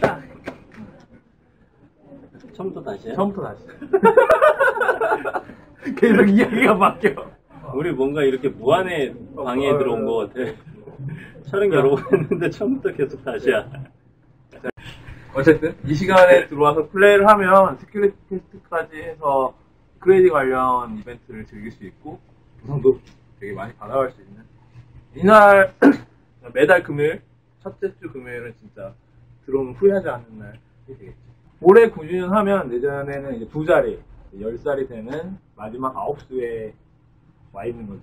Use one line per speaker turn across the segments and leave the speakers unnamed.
딱
처음부터 다시요?
처음부터 다시. 계속 이야기가 바뀌어.
우리 뭔가 이렇게 무한의 방에
어,
들어온
어,
것 같아. 촬영 여러 번 했는데 처음부터 계속 다시야.
어쨌든 이 시간에 들어와서 플레이를 하면 스킬릿 테스트까지 해서 크레이지 관련 이벤트를 즐길 수 있고 보상도 되게 많이 받아갈 수 있는 이날 매달 금요일 첫째 주 금요일은 진짜 들어오면 후회하지 않는 날이 되겠죠. 올해 9주년 하면 내년에는 이제 두 자리 10살이 되는 마지막 아홉 수에 와 있는 거지.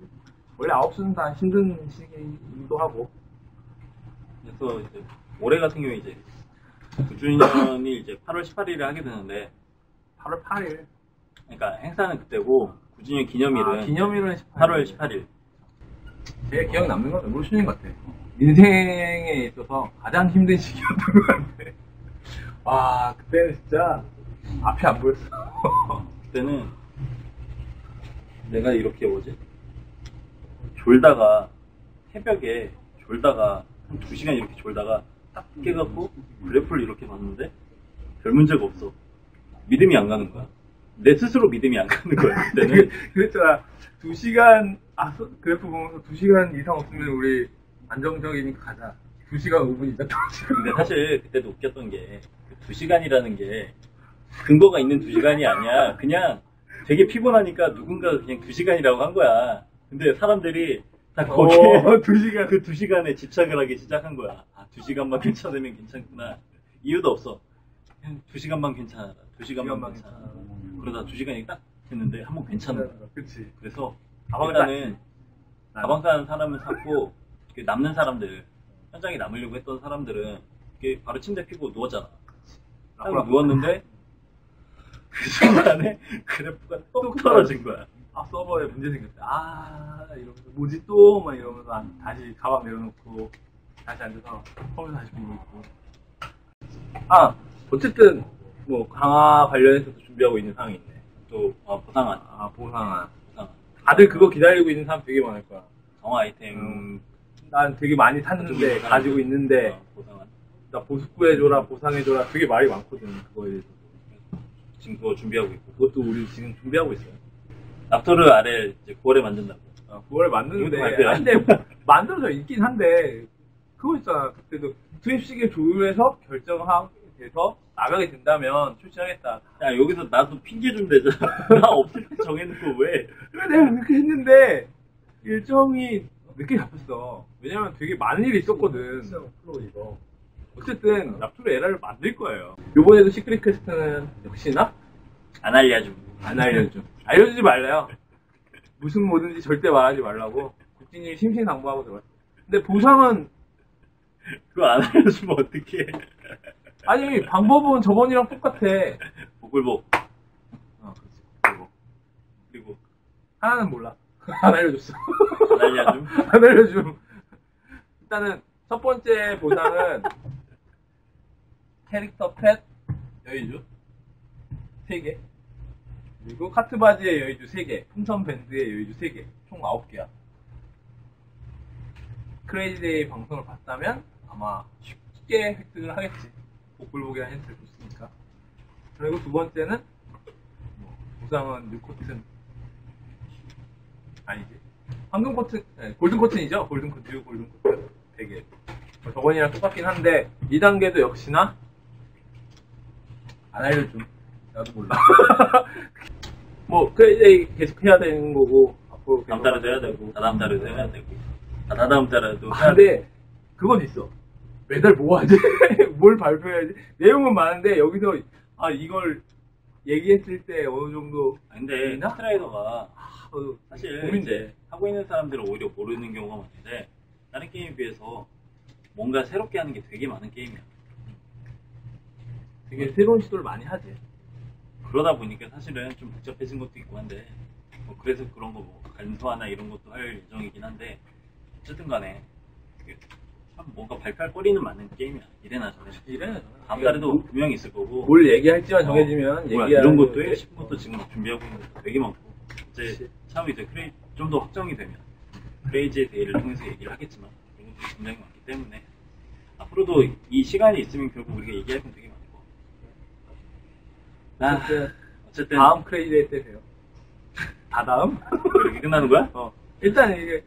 원래 아홉 수는 다 힘든 시기이기도 하고
그래서 이제 올해 같은 경우에 이제 9주년이 이제 8월 18일에 하게 되는데
8월 8일
그러니까 행사는 그때고 9주년 기념일은
아, 기념일은
8월 18일.
제일 기억 남는 건 롤슈닝 같아. 인생에 있어서 가장 힘든 시기였던 것 같아. 와, 그때는 진짜 앞이 안 보였어.
그때는 내가 이렇게 뭐지? 졸다가 새벽에 졸다가 한 2시간 이렇게 졸다가 딱 깨갖고 그래프를 이렇게 봤는데 별 문제가 없어. 믿음이 안 가는 거야. 내 스스로 믿음이 안 가는 거야. 그때는
그랬잖아. 두 시간, 아, 소- 그래프 보면서 두 시간 이상 없으면 우리 안정적이니까 가자. 두 시간 5분 있다 두
근데 사실 그때도 웃겼던 게, 그 2시간이라는 게 근거가 있는 2시간이 아니야. 그냥 되게 피곤하니까 누군가가 그냥 2시간이라고 한 거야. 근데 사람들이 다 거기에
어, 두 시간.
그 2시간에 집착을 하기 시작한 거야. 아, 2시간만 괜찮으면 괜찮구나. 이유도 없어. 그냥 2시간만 괜찮아. 2시간만
시간만
괜찮아. 그러다 2시간이 딱 됐는데 한 번 괜찮은 거야.
그치.
그래서
가방
일단은 가방 싸는 사람은 샀고 그 남는 사람들 현장에 남으려고 했던 사람들은 이렇게 바로 침대 피고 누웠잖아. 딱 누웠는데 그 순간에 그래프가 뚝 떨어진 거야.
아, 서버에 문제 생겼다. 아, 이러면서, 뭐지 또? 막 이러면서 안- 다시 가방 내려놓고, 다시 앉아서 컴퓨터 다시 보고 있고. 아, 어쨌든, 뭐, 강화 관련해서도 준비하고 있는 사항이 있네.
또 어, 보상한
아, 보상안.
보상.
다들 그거 기다리고 있는 사람 되게 많을 거야.
정화 아이템
음. 난 되게 많이 샀는데,
보상.
가지고 있는데,
어, 보상한.
나 보수구해줘라, 보상해줘라, 되게 말이 많거든, 그거에 대해서.
지금 그거 준비하고 있고
그것도 우리 지금 준비하고 있어요.
납토르 아래 이제 9월에 만든다고.
아, 9월에 만드는데? 근데 만들어져 있긴 한데, 그거 있잖아. 그때도 투입식에 조율해서 결정하게 돼서 나가게 된다면 출시하겠다.
야 여기서 나도 핑계 좀 대잖아. 나 없을 때 정해놓고 왜?
그래, 내가 그렇게 했는데, 일정이 늦게 잡혔어. 왜냐면 되게 많은 일이 있었거든. 프로 이거. 어쨌든, 납투르 에라를 만들 거예요. 요번에도 시크릿 퀘스트는 역시나
안 알려줌.
안 알려줘. 알려주지 말래요. 무슨 뭐든지 절대 말하지 말라고. 국진님이 심신당부하고 들어갔어. 근데 보상은,
그거 안 알려주면 어떡해.
아니, 방법은 저번이랑 똑같아.
복불복.
어, 그렇지. 그리고
그리고
하나는 몰라. 안 알려줬어.
안 알려줌.
안 알려줌. 일단은 첫 번째 보상은 캐릭터 펫 여의주 3개 그리고 카트 바지의 여의주 3개 풍선 밴드의 여의주 3개 총 9개야 크레이지데이 방송을 봤다면 아마 쉽게 획득을 하겠지 복불복이라는 힌트를 줬으니까 그리고 두 번째는 뭐 보상은 뉴코튼 아니지 황금 코튼, 네, 골든 코튼이죠. 골든 코튼, 골든 코튼. 되게. 뭐 저번이랑 똑같긴 한데, 2단계도 역시나, 안 알려줌. 나도 몰라. 뭐, 크레이지 계속 해야 되는 거고, 앞으로.
다음 달에도 해야 되고, 다다음 달에도 해야 되고, 아, 다다음 달에도
아,
해야 되고.
근데, 그건 있어. 매달 뭐 하지? 뭘 발표해야지? 내용은 많은데, 여기서, 아, 이걸 얘기했을 때 어느 정도,
아, 근데
있나?
카트라이더가
어,
사실
고민돼.
하고 있는 사람들은 오히려 모르는 경우가 많은데 다른 게임에 비해서 뭔가 새롭게 하는 게 되게 많은 게임이야.
되게 새로운 시도를 많이 하지.
그러다 보니까 사실은 좀 복잡해진 것도 있고 한데 뭐 그래서 그런 거 뭐 간소화나 이런 것도 할 예정이긴 한데 어쨌든 간에 참 뭔가 발표할 거리는 많은 게임이야. 이래나 저래나.
이래는
다음 달에도 분명히 있을 거고
뭘 얘기할지만
어,
정해지면
뭐야,
얘기할
이런 것도 해 싶은 것도 지금 준비하고 있는 거 되게 많고 이제. 참 이제 크레이 좀 더 확정이 되면 크레이지의 대회를 통해서 얘기를 하겠지만 이런 것도 굉장히 많기 때문에 앞으로도 이 시간이 있으면 결국 우리가 얘기할 건 되게 많을 거. 아,
어쨌든
어쨌든
다음 크레이지 데이 때 봬요. 다 다음?
이렇게 끝나는 거야?
어. 일단 이게